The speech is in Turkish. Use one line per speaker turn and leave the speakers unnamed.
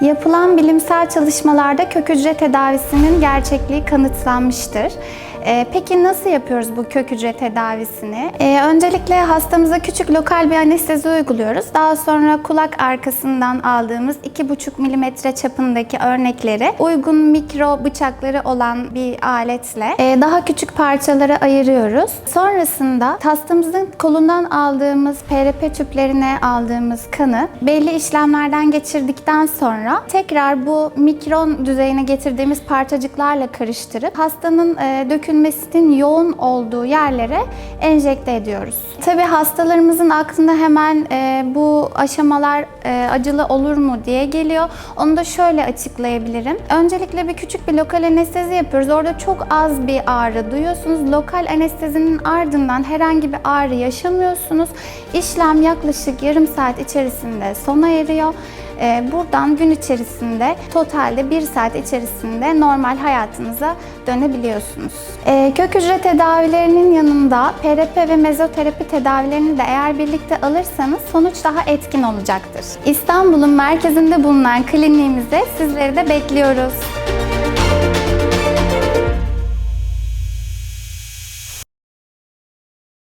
Yapılan bilimsel çalışmalarda kök hücre tedavisinin gerçekliği kanıtlanmıştır. Ee, peki nasıl yapıyoruz bu kök hücre tedavisini? Ee, öncelikle hastamıza küçük lokal bir anestezi uyguluyoruz. Daha sonra kulak arkasından aldığımız 2,5 milimetre çapındaki örnekleri uygun mikro bıçakları olan bir aletle e, daha küçük parçalara ayırıyoruz. Sonrasında hastamızın kolundan aldığımız PRP tüplerine aldığımız kanı belli işlemlerden geçirdikten sonra tekrar bu mikron düzeyine getirdiğimiz parçacıklarla karıştırıp hastanın e, dökülmesinin yoğun olduğu yerlere enjekte ediyoruz. Tabi hastalarımızın aklına hemen e, bu aşamalar e, acılı olur mu diye geliyor. Onu da şöyle açıklayabilirim. Öncelikle bir küçük bir lokal anestezi yapıyoruz. Orada çok az bir ağrı duyuyorsunuz. Lokal anestezinin ardından herhangi bir ağrı yaşamıyorsunuz. İşlem yaklaşık yarım saat içerisinde sona eriyor. Ee, Buradan gün içerisinde totalde bir saat içerisinde normal hayatınıza dönebiliyorsunuz. Ee, Kök hücre tedavilerinin yanında PRP ve mezoterapi tedavilerini de eğer birlikte alırsanız sonuç daha etkin olacaktır. İstanbul'un merkezinde bulunan kliniğimize sizleri de bekliyoruz.